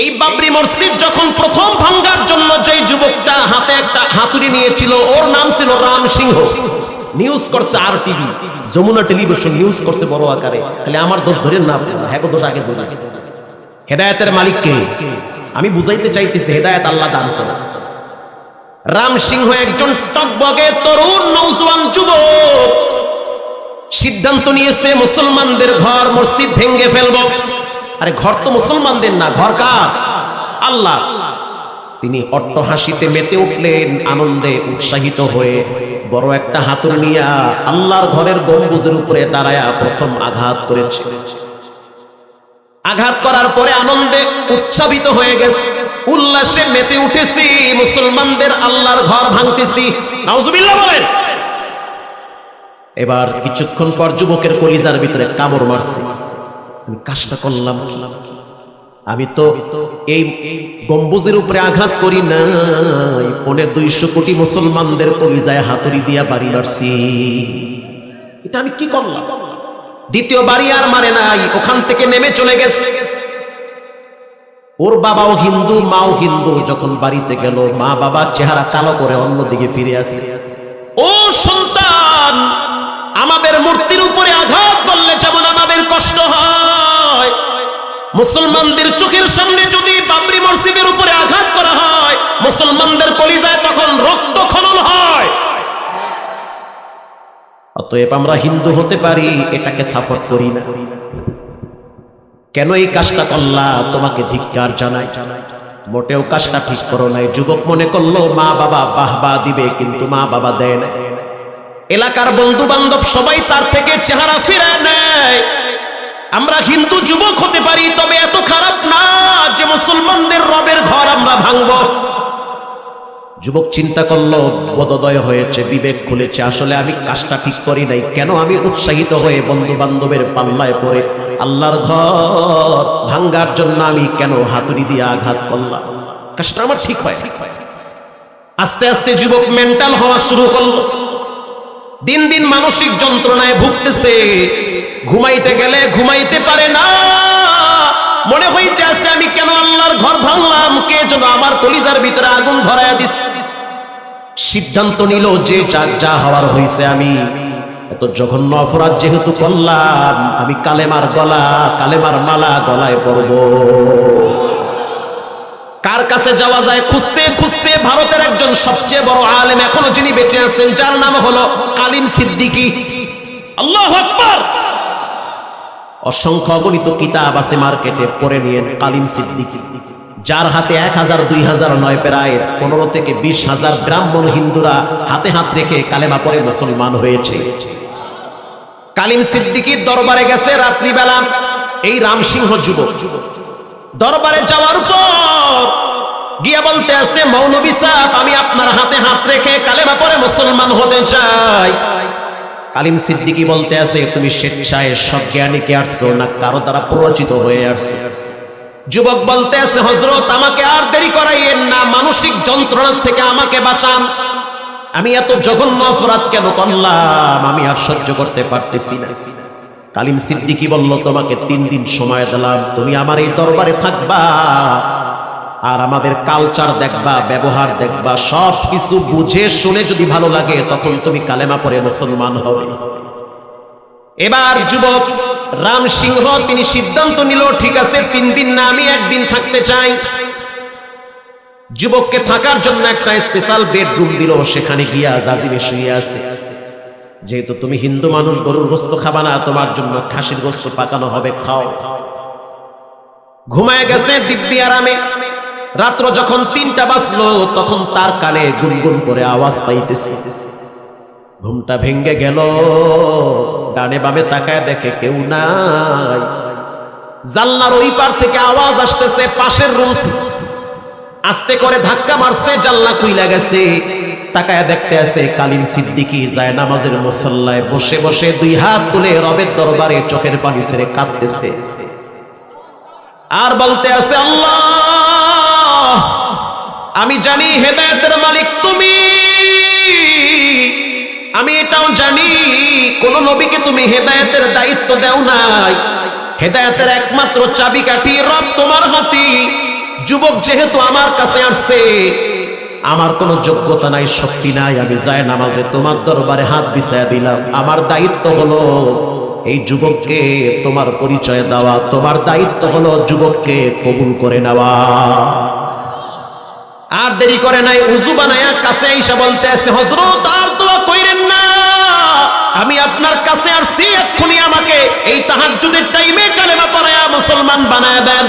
এই বাবরি মসজিদ যখন প্রথম ভাঙ্গার জন্য যেই যুবকটা হাতে একটা হাতুড়ি নিয়েছিল, ওর নাম ছিল রাম সিংহ। নিউজ করছে আর টিভি যমুনা টেলিভিশন নিউজ করছে বড় আকারে। তাহলে আমার দোষ ধরেন না হ্যাঁ দোষ আগে ধরে। হেদায়েতের মালিক কে? আমি বুঝাইতে চাইতেছি, হেদায়েত আল্লাহ দান করে। রাম সিংহ একজন টকবগে তরুণ নৌজওয়ান যুবক। সিদ্ধান্ত নিয়েছে, মুসলমানদের ঘর মসজিদ ভেঙ্গে ফেলব। আরে ঘর তো মুসলমানদের না, ঘর কার? আল্লাহ। তিনি অট্টহাসিতে মেতে উঠলেন, আনন্দে উৎসাহিত হয়ে বড় একটা হাতুর নিয়া আল্লাহর ঘরের গম্বুজের উপরে দাঁড়ায়া প্রথম আঘাত করেছে। আঘাত করার পরে আনন্দে উৎসাহিত হয়ে গেছে। উল্লাসে মেতে উঠেছি, মুসলমানদের আল্লাহর ঘর ভাঙতেছি। বলেন। এবার কিছুক্ষণ পর যুবকের কলিজার ভিতরে কামড় মারছে। আমি কাজটা করলাম? আমি তো এই গম্বুজের উপরে আঘাত করি নাই। পনে দুইশো কোটি মুসলমানদের কলিজায় হাতুড়ি দিয়া বাড়ি মারছি এটা আমি কি করলাম? দ্বিতীয় বাড়ি আর মারে নাই। ওখান থেকে নেমে চলে গেছে। ওর বাবাও হিন্দু, মাও হিন্দু। যখন বাড়িতে গেল, মা বাবা চেহারা কালো করে অন্যদিকে ফিরে আসে। ও সন্তান আমাদের মূর্তির উপরে আঘাত করলে যেমন আমাদের কষ্ট হয়। মুসলমানদের চোখের সামনে যদি বাবরি মসজিদের উপরে আঘাত করা হয়, মুসলমানদের কলিজায় তখন রক্ত খনন হয়। অতএব আমরা হিন্দু হতে পারি, এটাকে সাপোর্ট করি না। কেন এই কাজটা করলা? তোমাকে ধিক্কার জানাই। মোটেও কাজটা ঠিক করো নাই। যুবক মনে করল, মা বাবা বাহবা দিবে, কিন্তু মা বাবা দেয় না এলাকার বন্ধু বান্ধব সবাই তার থেকে চেহারা ফিরে নেয়। আমরা হিন্দু যুবক হতে পারি, তবে এত খারাপ না যে মুসলমানদের রবের ঘর আমরা ভাঙবো। যুবক চিন্তা করল বোধোদয় হয়েছে, বিবেক খুলেছে, আসলে আমি কাজটা ঠিক করি নাই। কেন আমি উৎসাহিত হয়ে বন্ধু বান্ধবের পাল্লায় পড়ে আল্লাহর ঘর ভাঙ্গার জন্য আমি কেন হাতুড়ি দিয়ে আঘাত করলাম? কাজটা আমার ঠিক হয়। আস্তে আস্তে যুবক মেন্টাল হওয়া শুরু করল। দিন দিন মানসিক যন্ত্রণায় ভুগতেছে। ঘুমাইতে গেলে ঘুমাইতে পারে না। মনে হইতে আছে, আমি কেন আল্লাহর ঘর ভাঙলাম? কে যেন আমার কলিজার ভিতরে আগুন ধরায়া দিস সিদ্ধান্ত নিল যে যা যা হওয়ার হইছে আমি। এত জঘন্য অপরাধ যেহেতু করলাম, আমি কালেমার গলা, কালেমার মালা গলায় পরব। কার কাছে যাওয়া যায় খুঁজতে খুঁজতে ভারতের একজন সবচেয়ে বড় আলেম এখনও যিনি বেঁচে আছেন, যার নাম হলো কালিম সিদ্দিকি। আল্লাহ আকবার! অসংখ্য অগণিত কিতাব আছে মার্কেটে পড়ে নিয়ে কালিম সিদ্দিকী। যার হাতে এক হাজার, দুই হাজার নয়, প্রায় পনেরো থেকে বিশ হাজার ব্রাহ্মণ হিন্দুরা হাতে হাত রেখে কালেমা পরে মুসলমান হয়েছে। কালিম সিদ্দিকির দরবারে গেছে রাত্রিবেলা, এই রামসিংহ যুবক। দরবারে যাওয়ার পর গিয়া বলতে আছে, মৌলবী সাহেব, আমি আপনার হাতে হাত রেখে কালেমা পরে মুসলমান হতে চাই। কালিম সিদ্দিকি বলতে আছে, তুমি স্বেচ্ছায় সজ্ঞানীকে আসছো না কারও দ্বারা প্ররোচিত হয়ে আসছো যুবক বলতে আছে হজরত আমাকে আর দেরি করাইয়েন না, মানসিক যন্ত্রণার থেকে আমাকে বাঁচান। আমি এত জঘন্য অপরাধ কেন করলাম? আমি আর সহ্য করতে পারতেছি না। কালিম সিদ্দিকি বলল, তোমাকে তিন দিন সময় দিলাম। তুমি আমার এই দরবারে থাকবা আর আমাদের কালচার দেখবা, ব্যবহার দেখবা সব কিছু বুঝে শুনে যদি ভালো লাগে, তখন তুমি কালেমা পরে মুসলমান হবে। এবার যুবক রাম সিংহ, তিনি সিদ্ধান্ত নিল, ঠিক আছে, তিন দিন না, আমি একদিন থাকতে চাই। যুবককে থাকার জন্য একটা স্পেশাল বেডরুম দিল, সেখানে গিয়া জাজিমে শুয়ে আছে। যেহেতু তুমি হিন্দু মানুষ, গরুর গোস্ত খাবা না, তোমার জন্য খাসির গোস্ত পাকানো হবে, খাও। ঘুমায় গেছে দিব্যি আরামে। রাত্র যখন তিনটা বাজলো, তখন তার কানে গুনগুন করে আওয়াজ পাইতেছে। ঘুমটা ভেঙ্গে গেল। ডানে বামে তাকায় দেখে কেউ নাই। জানলার ওই পার থেকে আওয়াজ আসতেছে পাশের রুম। আস্তে করে ধাক্কা মারছে, জানলা খুইলা গেছে। তাকায় দেখতে আছে কালিম সিদ্দিকি যায় নামাজের মুসল্লায় বসে বসে দুই হাত তুলে রবের দরবারে চোখের পানি ছেড়ে কাঁদতেছে। আর বলতে আছে, আল্লাহ, আমি জানি হেদায়েতের মালিক তুমি। আমি এটাও জানি, কোন নবীকে তুমি হেদায়েতের দায়িত্ব দেও নাই। হেদায়েতের একমাত্র চাবিকাঠি রব তোমার হাতি। যুবক যেহেতু আমার কাছে আসছে আমার কোনো যোগ্যতা নাই, শক্তি নাই, আমি যাই নামাজে তোমার দরবারে হাত বিছায়া দিলাম। আমার দায়িত্ব হলো এই যুবককে তোমার পরিচয় দেওয়া, তোমার দায়িত্ব হলো যুবককে কবুল করে নেওয়া। আর দেরি করে নাই, উজু বানায়া কাছে এসে বলতে আছে হজরত আর দোয়া কইরেন না। আমি আপনার কাছে আর আসছি, এক্ষুনি আমাকে এই তাহাজ্জুদের টাইমে কালেমা পড়ায়া মুসলমান বানায় দেন।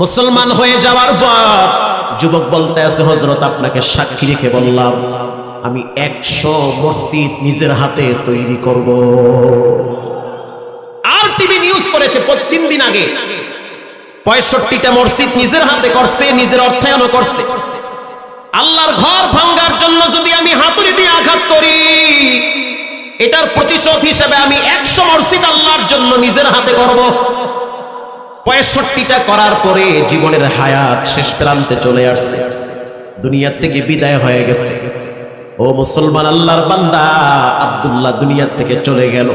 মুসলমান হয়ে যাওয়ার পর যুবক বলতে আছে হজরত আপনাকে সাক্ষী রেখে বললাম, আমি একশো মসজিদ নিজের হাতে তৈরি করব। আর টিভি নিউজ করেছে তিন দিন আগে। পঁয়ষট্টিটা মসজিদ নিজের হাতে করছে, নিজের অর্থায়নও করছে। আল্লাহর ঘর ভাঙ্গার জন্য যদি আমি হাতুড়ি দিয়ে আঘাত করি, এটার প্রতিশোধ হিসেবে আমি একশো মসজিদ আল্লাহর জন্য নিজের হাতে করব। পঁয়ষট্টিটা করার পরে জীবনের হায়াত শেষ প্রান্তে চলে আসছে। দুনিয়ার থেকে বিদায় হয়ে গেছে। ও মুসলমান আল্লাহর বান্দা, আব্দুল্লাহ দুনিয়ার থেকে চলে গেল।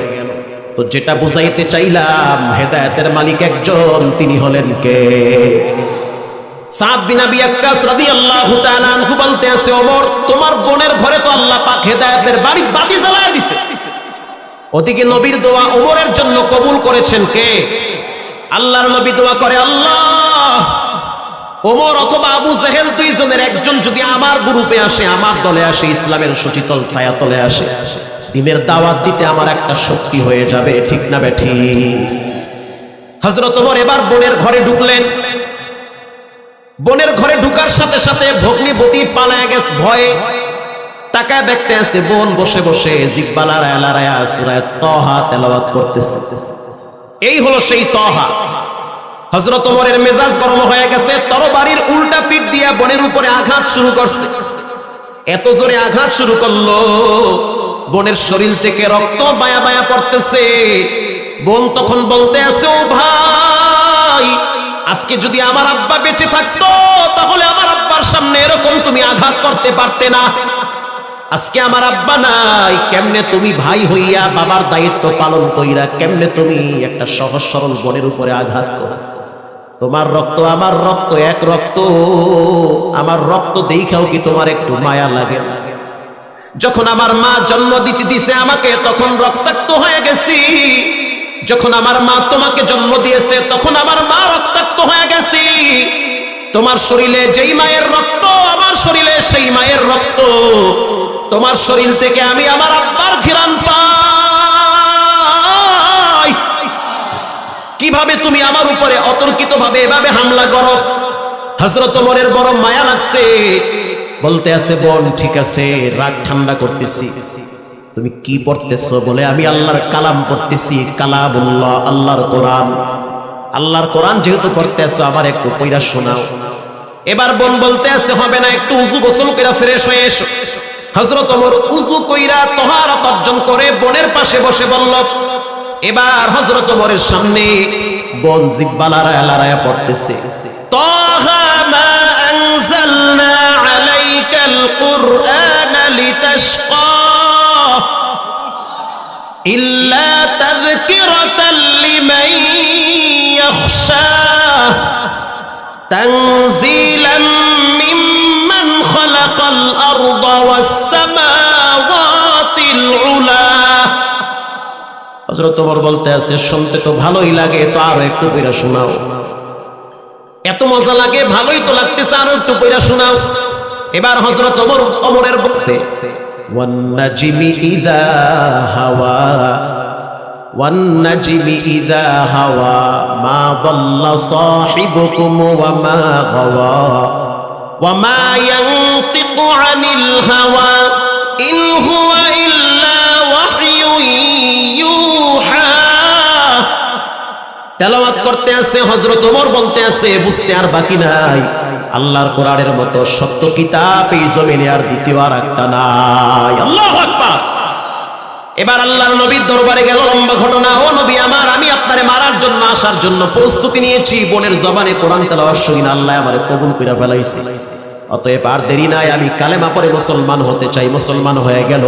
তো যেটা বুঝাইতে চাইলাম, হেদায়তের মালিক একজন, তিনি হলেন কে? সাদ বিন আবি আক্কাস রাদিয়াল্লাহু তাআলা আনহু বলতে আছে, ওমর, তোমার বোনের ঘরে তো আল্লাহ পাক হেদায়েতের বাড়ি বাতি জ্বালায় দিছে। ওদিকে নবীর দোয়া ওমরের জন্য কবুল করেছেন কে? আল্লাহর নবী দোয়া করে, আল্লাহ, ওমর অথবা আবু জাহেল দুইজনের একজন যদি আমার গ্রুপে আসে, আমার দলে আসে, ইসলামের সুচিতল ছায়াতলে আসে, দিনের দাওয়াত দিতে আমার একটা শক্তি হয়ে যাবে, ঠিক না বেঠি হজরত ওমর এবার বোনের ঘরে ঢুকলেন। বোনের ঘরে ঢুকার সাথে সাথে ভগ্নিপতি পালায় গেছে ভয়ে। তাকায় দেখতে আছে, বোন বসে বসে জিব্বালা রায়া রায়া সুরায় তহা তেলাওয়াত করতেছে। এই হলো সেই তহা হজরত ওমরের মেজাজ গরম হয়ে গেছে, তরবারির উল্টা পিঠ দিয়ে বনের উপরে আঘাত শুরু করছে। এত জোরে আঘাত শুরু করল, বনের শরীর থেকে রক্ত বায়া বায়া পড়তেছে। বোন তখন বলতে আছে, ও ভাই, আজকে যদি আমার আব্বা বেঁচে থাকতো, তাহলে আমার আব্বার সামনে এরকম তুমি আঘাত করতে পারতে না। আজকে আমার আব্বা নাই। কেমনে তুমি ভাই হইয়া বাবার দায়িত্ব পালন কইরা কেমনে তুমি একটা সহজ সরল বনের উপরে আঘাত করো? তোমার রক্ত আমার রক্ত, এক রক্ত। আমার রক্ত দেখাও কি তোমার একটু মায়া লাগে? যখন আমার মা জন্ম দিতে দিছে আমাকে, তখন রক্তাক্ত হয়ে গেছি। যখন আমার মা তোমাকে জন্ম দিয়েছে, তখন আমার মা রক্তাক্ত হয়ে গেছি। তোমার শরীরে যেই মায়ের রক্ত, আমার শরীরে সেই মায়ের রক্ত। তোমার শরীর থেকে আমি আমার আব্বার ঘিরান পাই। কীভাবে তুমি আমার উপরে অতর্কিত ভাবে এভাবে হামলা করো? হজরত ওমরের বড় মায়া লাগছে। বলতে আছে, বোন, ঠিক আছে, রাগ ঠান্ডা করতেছি। তুমি কি পড়তেছো বলে আমি আল্লাহর কালাম পড়তেছি? কালামুল্লাহ, আল্লাহর কোরআন। আল্লাহর কোরআন যেহেতু পড়তে আছো, আবার একটু পইরা শোনাও। এবার বোন বলতে আছে, হবে না, একটু উজু গোসল কইরা ফ্রেশ হয়ে এসো। হজরত অমর উজু কইরা তহারত অর্জন করে বনের পাশে বসে বলল, এবার হজরত অমরের সামনে বন জিব্বা লড়ায় পড়তেছে। তাহা خلق الأرض والسماوات العلا হজরত ওমর বলতে আছে শুনতে তো ভালোই লাগে তো আরো একটু পইরা শোনাও এত মজা লাগে ভালোই তো লাগতেছে আরো একটু পইরা শোনাও এবার হজরত ওমর ওমরের বলছে والنجم إذا هوى والنجم إذا هوى ما ضل صاحبكم وما غوى وما ينطق عن الهوى إن هو إلا وحي يوحى তেলাওয়াত করতে আছে হজরত ওমর বলতে আছে বুঝতে আর বাকি নাই আল্লাহর কোরআনের মতো সত্য কিতাব এই জমিনে আর দ্বিতীয় আর একটা নাই আল্লাহ আকবার এবার আল্লাহর নবীর দরবারে গেল লম্বা ঘটনা ও নবী আমার আমি আপনারে মারার জন্য আসার জন্য প্রস্তুতি নিয়েছি, বোনের জবানে কোরআন তেলাওয়াত শুনি না, আল্লাহ আমারে কবুল কইরা ফেলাইছে। অতএব আর দেরি নাই, আমি কালেমা পরে মুসলমান হতে চাই, মুসলমান হয়ে গেল।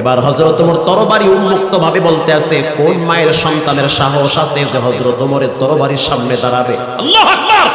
এবার হজরত ওমর তরবারি উন্মুক্ত ভাবে বলতে আছে, কোন মায়ের সন্তানের সাহস আছে যে হজরত ওমরের তরবারির সামনে দাঁড়াবে? আল্লাহ আকবার!